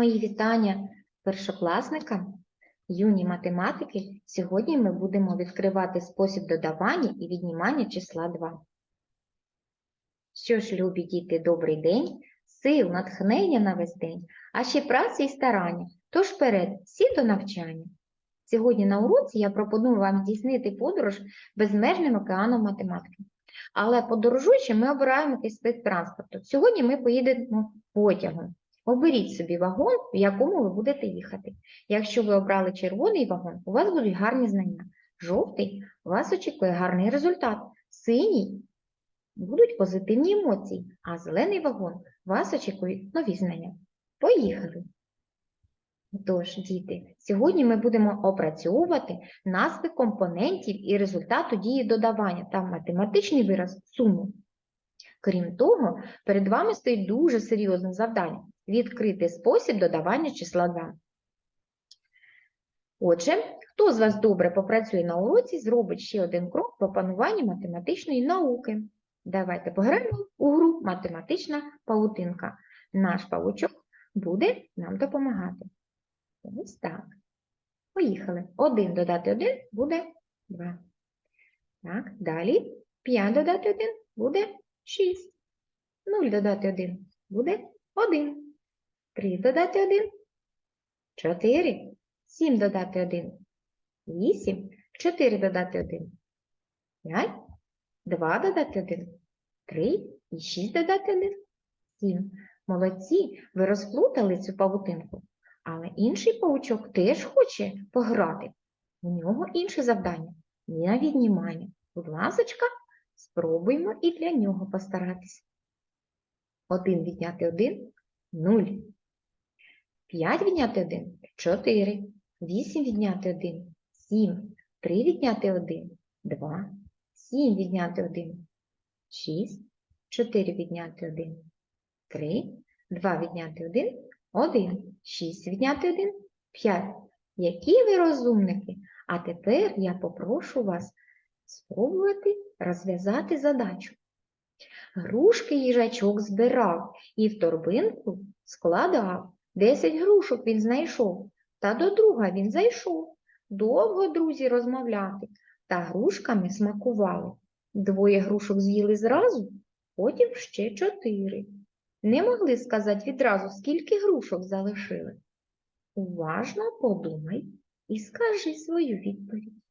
Мої вітання першокласникам, юні математики. Сьогодні ми будемо відкривати спосіб додавання і віднімання числа 2. Що ж, любі діти, добрий день, сил, натхнення на весь день, а ще праці і старання. Тож вперед, всі до навчання. Сьогодні на уроці я пропоную вам здійснити подорож безмежним океаном математики. Але подорожуючи, ми обираємо якийсь вид транспорту. Сьогодні ми поїдемо потягом. Оберіть собі вагон, в якому ви будете їхати. Якщо ви обрали червоний вагон, у вас будуть гарні знання. Жовтий вас очікує гарний результат. Синій будуть позитивні емоції, а зелений вагон вас очікують нові знання. Поїхали! Тож, діти, сьогодні ми будемо опрацьовувати назви компонентів і результату дії додавання та математичний вираз суму. Крім того, перед вами стоїть дуже серйозне завдання відкрити спосіб додавання числа 2. Отже, хто з вас добре попрацює на уроці, зробить ще один крок в опануванні математичної науки. Давайте пограємо у гру математична павутинка. Наш павучок буде нам допомагати. Ось так. Поїхали. 1 додати 1 буде 2. Так, далі 5 додати 1 буде 6. 0 додати 1 буде 1. 3 додати 1 4. 7 додати 1 8. 4 додати 1 5. 2 додати 1 3 і 6 додати 1 7. Молодці, ви розплутали цю павутинку. Але інший паучок теж хоче пограти. У нього інше завдання на віднімання. Будь ласочка, спробуємо і для нього постаратися. 1 відняти 1 – 0. 5 відняти 1 – 4. 8 відняти 1 – 7. 3 відняти 1 – 2. 7 відняти 1 – 6. 4 відняти 1 – 3. 2 відняти 1 – 1. 6 відняти 1 – 5. Які ви розумники? А тепер я попрошу вас спробувати розв'язати задачу. Грушки їжачок збирав і в торбинку складав. Десять грушок він знайшов, та до друга він зайшов. Довго друзі розмовляти, та грушками смакували. Двоє грушок з'їли зразу, потім ще чотири. Не могли сказати відразу, скільки грушок залишили. Уважно подумай і скажи свою відповідь.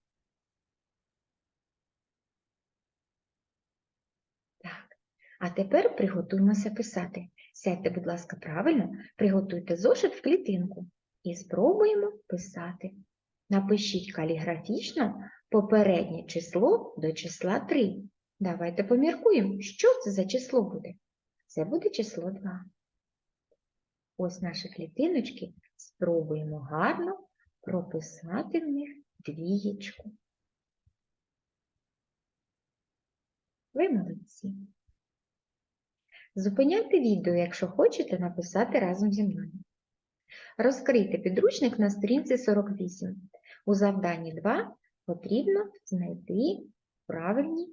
Так, а тепер приготуємося писати. Сядьте, будь ласка, правильно, приготуйте зошит в клітинку і спробуємо писати. Напишіть каліграфічно попереднє число до числа 3. Давайте поміркуємо, що це за число буде. Це буде число 2. Ось наші клітиночки. Спробуємо гарно прописати в них двієчку. Ви молодці. Зупиняйте відео, якщо хочете написати разом зі мною. Розкрийте підручник на сторінці 48. У завданні 2 потрібно знайти правильні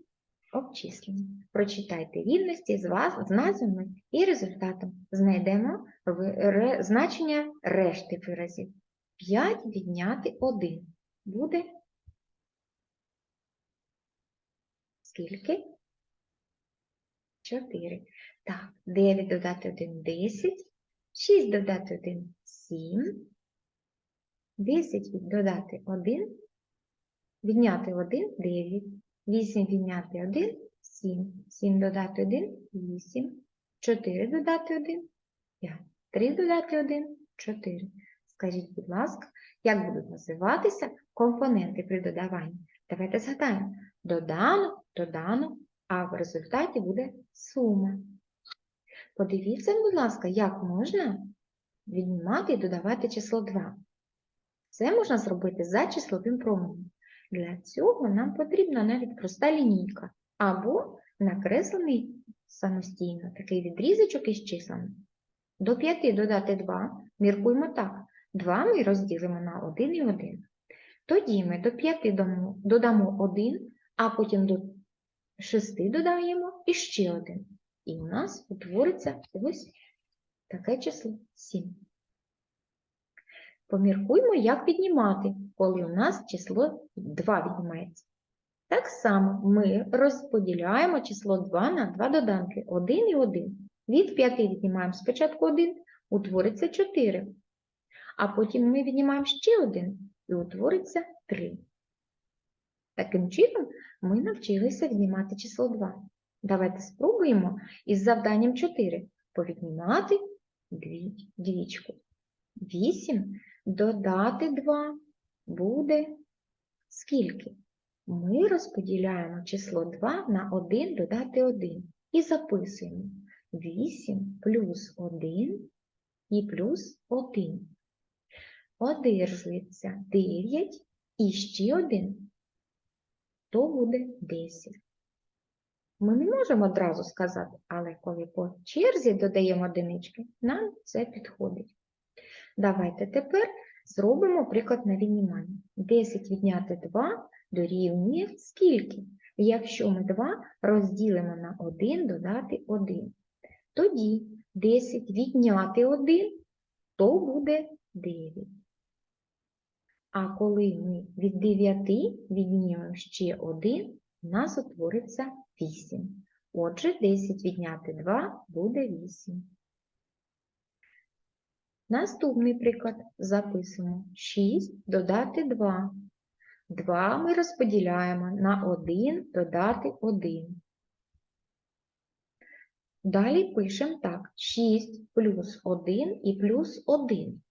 обчислення. Прочитайте рівності з, вас, з назвами і результатом. Знайдемо ре- значення решти виразів. 5 відняти 1 буде скільки? 4. Так, 9 додати 1 – 10, 6 додати 1 – 7, 10 додати 1, відняти 1 – 9, 8 відняти 1 – 7, 7 додати 1 – 8, 4 додати 1 – 5, 3 додати 1 – 4. Скажіть, будь ласка, як будуть називатися компоненти при додаванні? Давайте згадаємо. Додано, додано, а в результаті буде сума. Подивіться, будь ласка, як можна віднімати і додавати число 2. Це можна зробити за числовим променем. Для цього нам потрібна навіть проста лінійка або накреслений самостійно такий відрізочок із числами. До 5 додати 2, міркуємо так. 2 ми розділимо на 1 і 1. Тоді ми до 5 додамо- додамо 1, а потім до 6 додаємо іще 1. І у нас утвориться ось таке число 7. Поміркуймо, як віднімати, коли у нас число 2 віднімається. Так само ми розподіляємо число 2 на два доданки 1 і 1. Від 5 віднімаємо спочатку 1, утвориться 4. А потім ми віднімаємо ще 1 і утвориться 3. Таким чином ми навчилися віднімати число 2. Давайте спробуємо із завданням 4 повіднімати дві- двічку. 8 додати 2 буде скільки? Ми розподіляємо число 2 на 1 додати 1 і записуємо 8 плюс 1 і плюс 1. Одержується 9 і ще 1, то буде 10. Ми не можемо одразу сказати, але коли по черзі додаємо одинички, нам це підходить. Давайте тепер зробимо приклад на віднімання. 10 відняти 2 дорівнює скільки? Якщо ми 2 розділимо на 1 додати 1. Тоді 10 відняти 1, то буде 9. А коли ми від 9 віднімемо ще 1, у нас утвориться 8. Отже, 10 відняти 2 буде 8. Наступний приклад записуємо 6 додати 2. 2 ми розподіляємо на 1 додати 1. Далі пишемо так: 6 плюс 1 і плюс 1.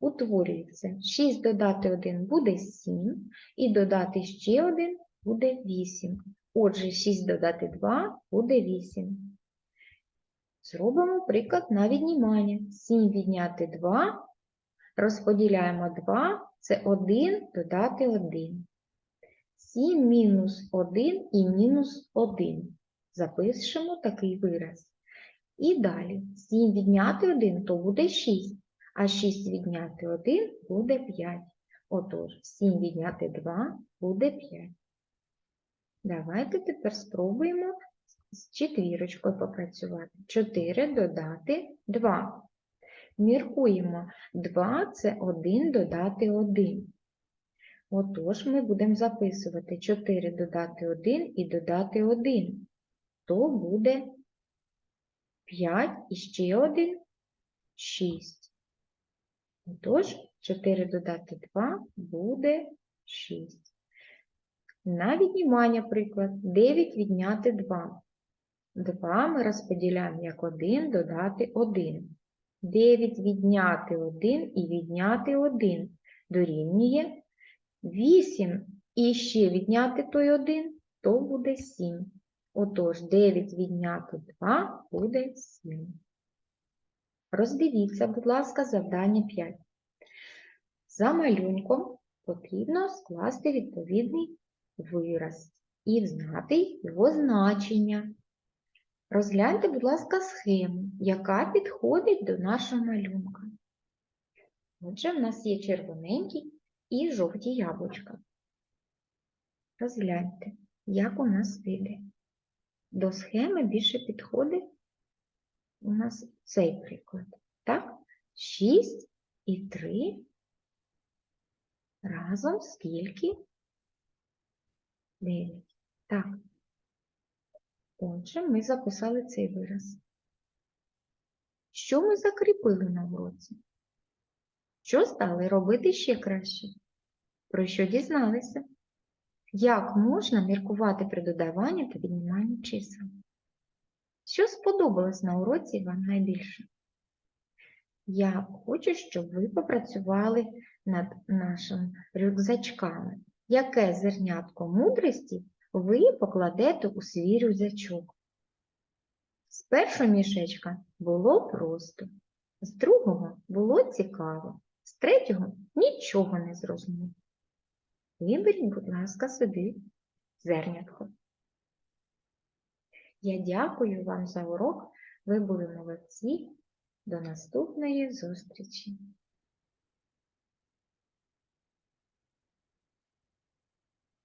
Утворюється 6 додати 1 буде 7, і додати ще 1 буде 8. Отже, 6 додати 2 буде 8. Зробимо приклад на віднімання. 7 відняти 2, розподіляємо 2, це 1 додати 1. 7 мінус 1 і мінус 1. Запишемо такий вираз. І далі 7 відняти 1, то буде 6, а 6 відняти 1 буде 5. Отож, 7 відняти 2 буде 5. Давайте тепер спробуємо з четвірочкою попрацювати. 4 додати 2. Міркуємо, 2 це 1 додати 1. Отож, ми будемо записувати 4 додати 1 і додати 1. То буде 5 і ще 1 – 6. Отож, 4 додати 2 буде 6. На віднімання приклад 9 відняти 2. 2 ми розподіляємо як 1 додати 1. 9 відняти 1 і відняти 1 дорівнює 8 і ще відняти той 1, то буде 7. Отож, 9 відняти 2 буде 7. Роздивіться, будь ласка, завдання 5. За малюнком потрібно скласти відповідний вираз і знати його значення. Розгляньте, будь ласка, схему, яка підходить до нашого малюнка. Отже, в нас є червоненькі і жовті яблучка. Розгляньте, як у нас вийде. До схеми більше підходить у нас цей приклад. Так? 6 і 3 разом скільки? 9. Так. Отже, ми записали цей вираз. Що ми закріпили на уроці? Що стали робити ще краще? Про що дізналися? Як можна міркувати при додаванні та відніманні чисел? Що сподобалось на уроці вам найбільше? Я хочу, щоб ви попрацювали над нашими рюкзачками. Яке зернятко мудрості ви покладете у свій рюкзачок? З першого мішечка було просто, з другого було цікаво, з третього нічого не зрозуміло. Виберіть, будь ласка, собі зернятко. Я дякую вам за урок. Ви були молодці. До наступної зустрічі!